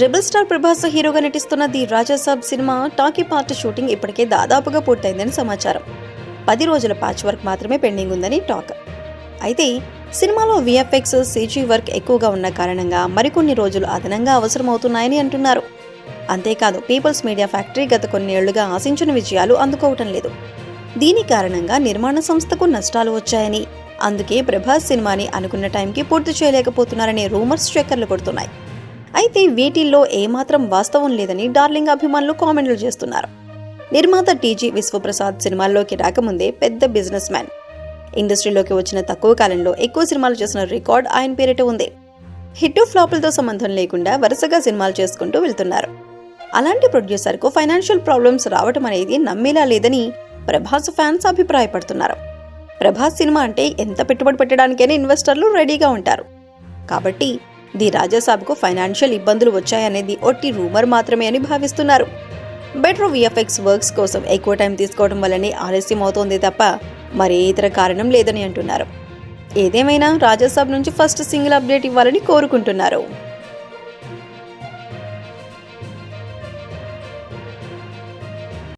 Rebel star Prabhas హీరోగా నటిస్తున్న the Raja Saab cinema talkie part shooting ఇప్పటికే దాదాపుగా పూర్తయిందని సమాచారం. పది రోజుల ప్యాచ్ వర్క్ మాత్రమే పెండింగ్ ఉందని టాక్. అయితే సినిమాలో విఎఫ్ఎక్స్ సీజీ వర్క్ ఎక్కువగా ఉన్న కారణంగా మరికొన్ని రోజులు అదనంగా అవసరమవుతున్నాయని అంటున్నారు. అంతేకాదు పీపుల్స్ మీడియా ఫ్యాక్టరీ గత కొన్ని ఏళ్ళుగా ఆశించిన విజయాలు అందుకోవటం లేదు. దీని కారణంగా నిర్మాణ సంస్థకు నష్టాలు వచ్చాయని అందుకే ప్రభాస్ సినిమాని అనుకున్న టైంకి పూర్తి చేయలేకపోతున్నారనే రూమర్స్ చక్కర్లు కొడుతున్నాయి. అయితే వీటిల్లో ఏమాత్రం వాస్తవం లేదని డార్లింగ్ అభిమానులు కామెంట్లు చేస్తున్నారు. నిర్మాత టీజీ విశ్వప్రసాద్ సినిమాల్లోకి రాకముందే పెద్ద బిజినెస్ మ్యాన్. ఇండస్ట్రీలోకి వచ్చిన తక్కువ కాలంలో ఎక్కువ సినిమాలు చేసిన రికార్డ్ ఆయన పేరిట ఉంది. హిట్ ఫ్లాపులతో సంబంధం లేకుండా వరుసగా సినిమాలు చేసుకుంటూ వెళ్తున్నారు. అలాంటి ప్రొడ్యూసర్కు ఫైనాన్షియల్ ప్రాబ్లమ్స్ రావటం అనేది నమ్మేలా లేదని ప్రభాస్ ఫ్యాన్స్ అభిప్రాయపడుతున్నారు. ప్రభాస్ సినిమా అంటే ఎంత పెట్టుబడి పెట్టడానికైనా ఇన్వెస్టర్లు రెడీగా ఉంటారు. కాబట్టి ది రాజాసాబ్కు ఫైనాన్షియల్ ఇబ్బందులు వచ్చాయనేది ఒట్టి రూమర్ మాత్రమే అని భావిస్తున్నారు. బెటర్ విఎఫ్ఎక్స్ వర్క్స్ కోసం ఎక్కువ టైం తీసుకోవడం వల్లనే ఆలస్యం అవుతోంది తప్ప మరే ఇతర కారణం లేదని అంటున్నారు. ఏదేమైనా రాజాసాబ్ నుంచి ఫస్ట్ సింగిల్ అప్డేట్ ఇవ్వాలని కోరుకుంటున్నారు.